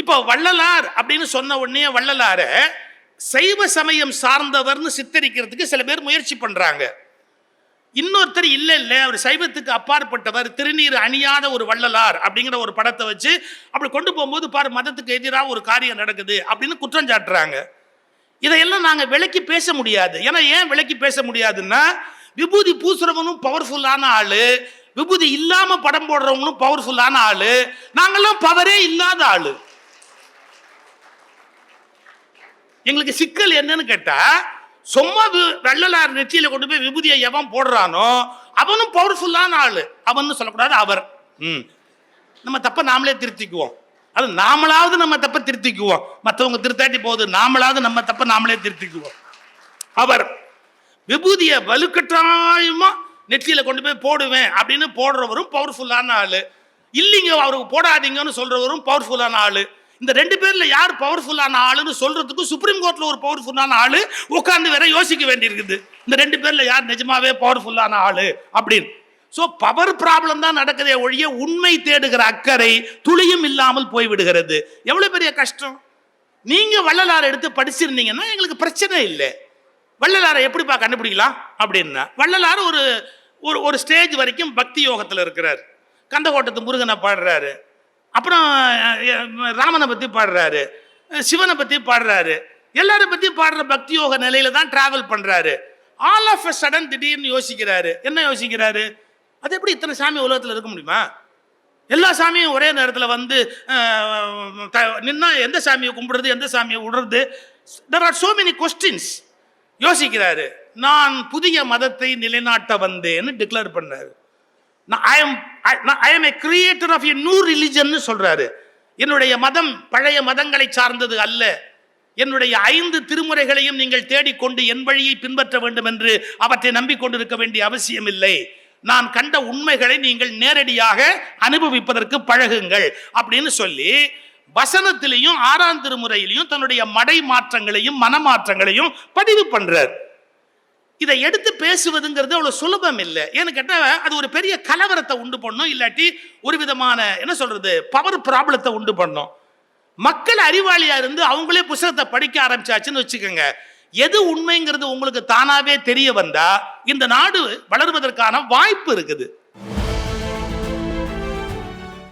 இப்போ வள்ளலார் அப்படின்னு சொன்ன உடனே வள்ளலார சைவ சமயம் சார்ந்தவர்னு சித்தரிக்கிறதுக்கு சில பேர் முயற்சி பண்றாங்க. இன்னொருத்தர் இல்லை இல்லை அவர் சைவத்துக்கு அப்பாற்பட்டவர் திருநீர் அணியாத ஒரு வள்ளலார் அப்படிங்கிற ஒரு படத்தை வச்சு அப்படி கொண்டு போகும்போது பாரு மதத்துக்கு எதிராக ஒரு காரியம் நடக்குது அப்படின்னு குற்றம் சாட்டுறாங்க. இதையெல்லாம் நாங்கள் விளக்கி பேச முடியாது. ஏன்னா ஏன் விளக்கி பேச முடியாதுன்னா விபூதி பூசுறவனும் பவர்ஃபுல்லான ஆளு விபூதி இல்லாமல் படம் போடுறவங்களும் பவர்ஃபுல்லான ஆளு நாங்கள்லாம் பவரே இல்லாத ஆளு. எங்களுக்கு சிக்கல் என்னன்னு கேட்டா சும்மா வி- வள்ளலார் நெற்றியில கொண்டு போய் விபூதியை எவன் போடுறானோ அவனும் பவர்ஃபுல்லான ஆளு. அவன் சொல்லக்கூடாது அவர். ம். நம்ம தப்ப நாமளே திருத்திக்குவோம். அது நாமளாவது நம்ம தப்ப திருத்திக்குவோம். மற்றவங்க திருத்தாட்டி போகுது நாமளாவது நம்ம தப்ப நாமளே திருத்திக்குவோம். அவர் விபூதிய வலுக்கட்டாயமா நெற்றியில கொண்டு போய் போடுவேன் அப்படின்னு போடுறவரும் பவர்ஃபுல்லான ஆளு. இல்லைங்க அவருக்கு போடாதீங்கன்னு சொல்றவரும் பவர்ஃபுல்லான ஆளு. இந்த ரெண்டு பேர்ல யார் பவர்ஃபுல்லான ஆளுன்னு சொல்றதுக்கு சுப்ரீம் கோர்ட்ல ஒரு பவர்ஃபுல்லான ஆளு உட்காந்து வேற யோசிக்க வேண்டியிருக்குது. இந்த ரெண்டு பேர்ல யார் நிஜமாவே பவர்ஃபுல்லான ஆளு அப்படின்னு. ஸோ பவர் ப்ராப்ளம் தான் நடக்குதே ஒழிய உண்மை தேடுகிற அக்கறை துளியும் இல்லாமல் போய்விடுகிறது. எவ்வளவு பெரிய கஷ்டம்? நீங்க வள்ளலாரை எடுத்து படிச்சிருந்தீங்கன்னா எங்களுக்கு பிரச்சனை இல்லை. வள்ளலாரை எப்படிப்பா கண்டுபிடிக்கலாம் அப்படின்னா வள்ளலார் ஒரு ஒரு ஒரு ஸ்டேஜ் வரைக்கும் பக்தி யோகத்தில் இருக்கிறார். கந்தகோட்டத்து முருகனை பாடுறாரு. அப்புறம் ராமனை பற்றி பாடுறாரு. சிவனை பற்றி பாடுறாரு. எல்லாரும் பற்றி பாடுற பக்தி யோக நிலையில தான் டிராவல் பண்ணுறாரு ஆல் ஆஃப் அ சடன் திடீர்னு யோசிக்கிறாரு. என்ன யோசிக்கிறாரு? அது எப்படி இத்தனை சாமி உலகத்தில் இருக்க முடியுமா? எல்லா சாமியும் ஒரே நேரத்தில் வந்து த- நின்னா எந்த சாமியை கும்பிடுறது எந்த சாமியை விடுறது? There are so many questions யோசிக்கிறாரு. நான் புதிய மதத்தை நிலைநாட்ட வந்தேன்னு டிக்ளேர் பண்ணாரு. நான் I am I am a creator of a new ரிலிஜன்னு சொல்கிறாரு என்னுடைய மதம் பழைய மதங்களை சார்ந்தது அல்ல. என்னுடைய ஐந்து திருமுறைகளையும் நீங்கள் தேடிக்கொண்டு என் வழியை பின்பற்ற வேண்டும் என்று அவற்றை நம்பிக்கொண்டிருக்க வேண்டிய அவசியம் இல்லை நான் கண்ட உண்மைகளை நீங்கள் நேரடியாக அனுபவிப்பதற்கு பழகுங்கள் அப்படின்னு சொல்லி வசனத்திலையும் ஆறாம் திருமுறையிலையும் தன்னுடைய மடை மாற்றங்களையும் மனமாற்றங்களையும் பதிவு பண்றார். இதை எடுத்து பேசுவதுங்கிறது அவ்வளோ சுலபம் இல்லை. ஏன்னு கேட்டால் அது ஒரு பெரிய கலவரத்தை உண்டு பண்ணும். இல்லாட்டி ஒரு விதமான என்ன சொல்கிறது பவர் ப்ராப்ளத்தை உண்டு பண்ணும். மக்கள் அறிவாளியாக இருந்து அவங்களே புத்தகத்தை படிக்க ஆரம்பிச்சாச்சுன்னு வச்சுக்கோங்க. எது உண்மைங்கிறது உங்களுக்கு தானாவே தெரிய வந்தால் இந்த நாடு வளர்வதற்கான வாய்ப்பு இருக்குது.